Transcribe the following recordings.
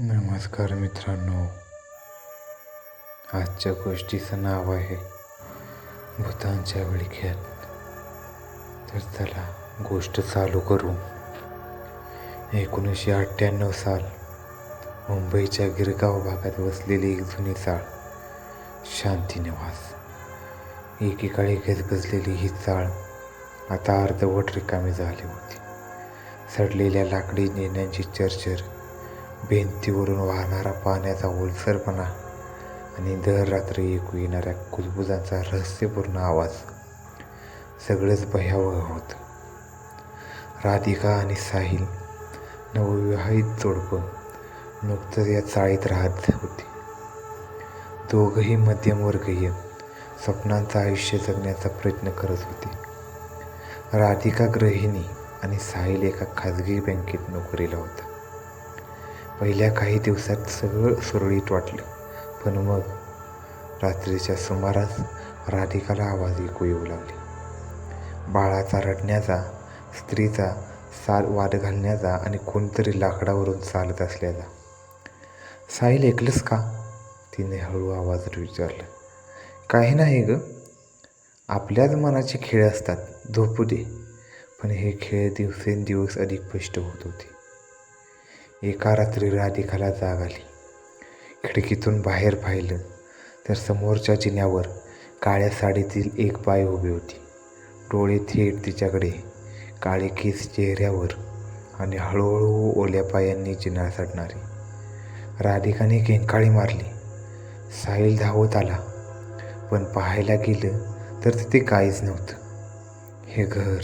नमस्कार मित्रांनो. आजच्या गोष्टीचं नाव आहे भूतांच्या विळख्यात. तर चला गोष्ट चालू करू. एकोणीसशे अठ्ठ्याण्णव साल मुंबईच्या गिरगाव भागात वसलेली एक जुनी चाळ शांतीनिवास. एकेकाळी गजबजलेली ही चाळ आता अर्धवट रिकामी झाली होती. सडलेल्या लाकडी नेण्यांची चरचर भिंतीवरून वाहणारा पाण्याचा ओलसरपणा आणि दर रात्री ऐकू येणाऱ्या कुजबुजांचा रहस्यपूर्ण आवाज सगळंच भयावह होतं. राधिका आणि साहिल नवविवाहित जोडपं नुकतंच या चाळीत राहत होती. दोघंही मध्यमवर्गीय स्वप्नांचं आयुष्य जगण्याचा प्रयत्न करत होते. राधिका गृहिणी आणि साहिल एका खाजगी बँकेत नोकरीला होता पहिल्या काही दिवसात सगळं सुरळीत वाटलं. पण मग रात्रीच्या सुमारास राधिकाला आवाज ऐकू येऊ लागले. बाळाचा रडण्याचा स्त्रीचा साल वाद घालण्याचा आणि कोणतरी लाकडावरून चालत असल्याचा. साहिल ऐकलंस का? तिने हळू आवाजात विचारलं. काही नाही ग. आपल्याच मनाचे खेळ असतात. झोपू दे. पण हे खेळ दिवसेंदिवस अधिक स्पष्ट होत होते. एका रात्री राधिकाला जाग आली. खिडकीतून बाहेर पाहिलं तर समोरच्या जिन्यावर काळ्या साडीतील एक पाय उभी होती. डोळे थेट तिच्याकडे काळे केस चेहऱ्यावर आणि हळूहळू ओल्या पायांनी जिना सडणारी राधिकाने केंकाळी मारली. साहिल धावत आला पण पाहायला गेलं तर तिथे काहीच नव्हतं. हे घर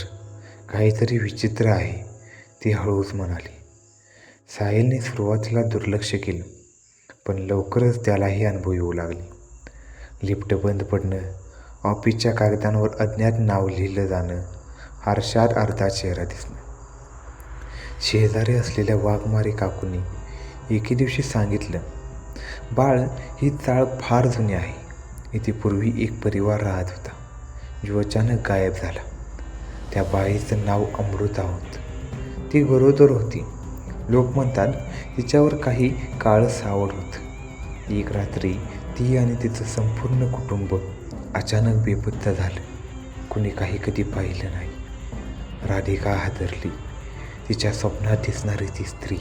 काहीतरी विचित्र आहे ती हळूच म्हणाली. साहिलने सुरुवातीला दुर्लक्ष केलं पण लवकरच त्यालाही अनुभव येऊ लागले. लिफ्ट बंद पडणं ऑफिसच्या कागदांवर अज्ञात नाव लिहिलं जाणं आरशात अर्धा चेहरा दिसणं. शेजारी असलेल्या वाघमारी काकूंनी एके दिवशी सांगितलं बाळ ही चाळ फार जुनी आहे. इथे पूर्वी एक परिवार राहत होता. जो अचानक गायब झाला. त्या बाईचं नाव अमृता होतं. ती गरोदर होती. लोक म्हणतात तिच्यावर काही काळ सावड होतं. एक रात्री ती आणि तिचं संपूर्ण कुटुंब अचानक बेपत्ता झालं. कुणी काही कधी पाहिलं नाही. राधिका हादरली. तिच्या स्वप्नात दिसणारी ती स्त्री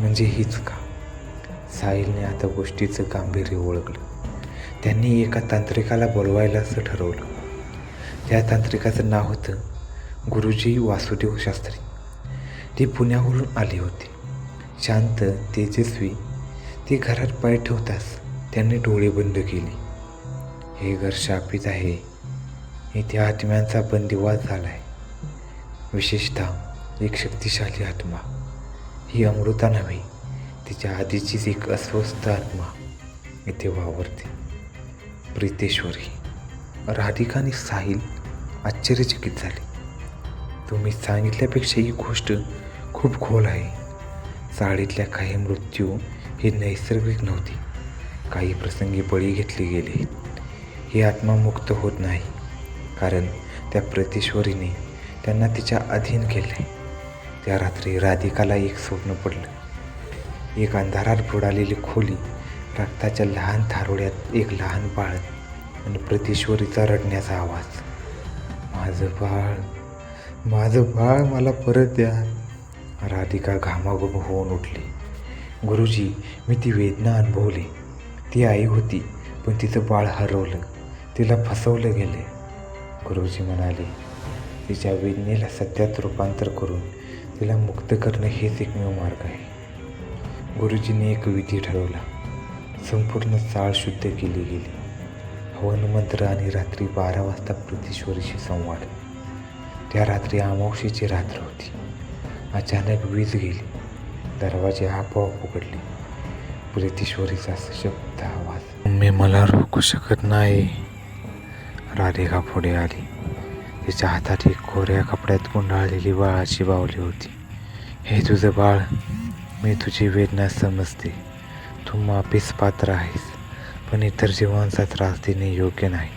म्हणजे हीच का? साहिलने आता गोष्टीचं गांभीर्य ओळखलं. त्यांनी एका तांत्रिकाला बोलवायला असं ठरवलं. त्या तांत्रिकाचं नाव होतं गुरुजी वासुदेव शास्त्री. ती पुण्यावरून आली होती. शांत तेजस्वी ती घरात पाय ठेवताच त्यांनी डोळे बंद केले. हे घर शापित आहे. इथे आत्म्यांचा बंदिवास झाला आहे विशेषतः एक शक्तिशाली आत्मा. ही अमृता नव्हे तिच्या आधीचीच एक अस्वस्थ आत्मा इथे वावरते. प्रीतेश्वरी राधिका आणि साहिल आश्चर्यचकित झाले. तुम्ही सांगितल्यापेक्षा ही गोष्ट खूप खोल आहे. चाळीतल्या काही मृत्यू ही नैसर्गिक नव्हती. काही प्रसंगी बळी घेतले गेले. ही आत्मा मुक्त होत नाही. कारण त्या प्रतिश्वरीने त्यांना तिच्या अधीन केले. त्या रात्री राधिकाला एक स्वप्न पडलं. एक अंधारात बुडालेली खोली रक्ताच्या लहान थारोड्यात एक लहान बाळ आणि प्रतिश्वरीचा रडण्याचा आवाज. माझं बाळ माझं बाळ मला परत द्या. राधिका घामाघूम होऊन उठली. गुरुजी मी ती वेदना अनुभवली. ती आई होती पण तिचं बाळ हरवलं. तिला फसवलं गेले. गुरुजी म्हणाले तिच्या वेदनेला सत्यात रूपांतर करून तिला मुक्त करणं हेच एकमेव मार्ग आहे. गुरुजीने एक विधी ठरवला. संपूर्ण चाळ शुद्ध केली गेली. हवनमंत्र आणि रात्री बारा वाजता प्रतिश्वरीशी संवाद. त्या रात्री अमावशीची रात्र होती. अचानक वीज गेली. दरवाजे आपोआप उघडले. प्रीतीश्वरीचा शब्द आवाज. मी मला रोखू शकत नाही. राधिका पुढे आली. तिच्या हातात एक कोऱ्या कपड्यात गुंडाळलेली बाळाची बावली होती. हे तुझं बाळ मी तुझी वेदना समजते. तू माफीस पात्र आहेस पण इतर जीवांचा त्रास देणे योग्य नाही.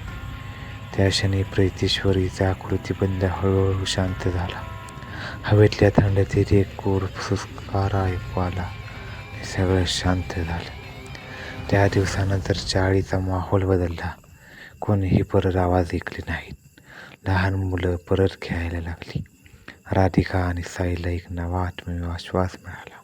त्या क्षणी प्रीतीश्वरीचा आकृतीबंद हळूहळू शांत झाला. हवेतल्या थंडतेत एक कोर सुस्कार ऐकू आला. सगळं शांत झालं. त्या दिवसानंतर चाळीचा माहोल बदलला. कोणीही परत आवाज ऐकले नाहीत. लहान मुलं परत खेळायला लागली. राधिका आणि साईला एक नवा आत्मविश्वास मिळाला.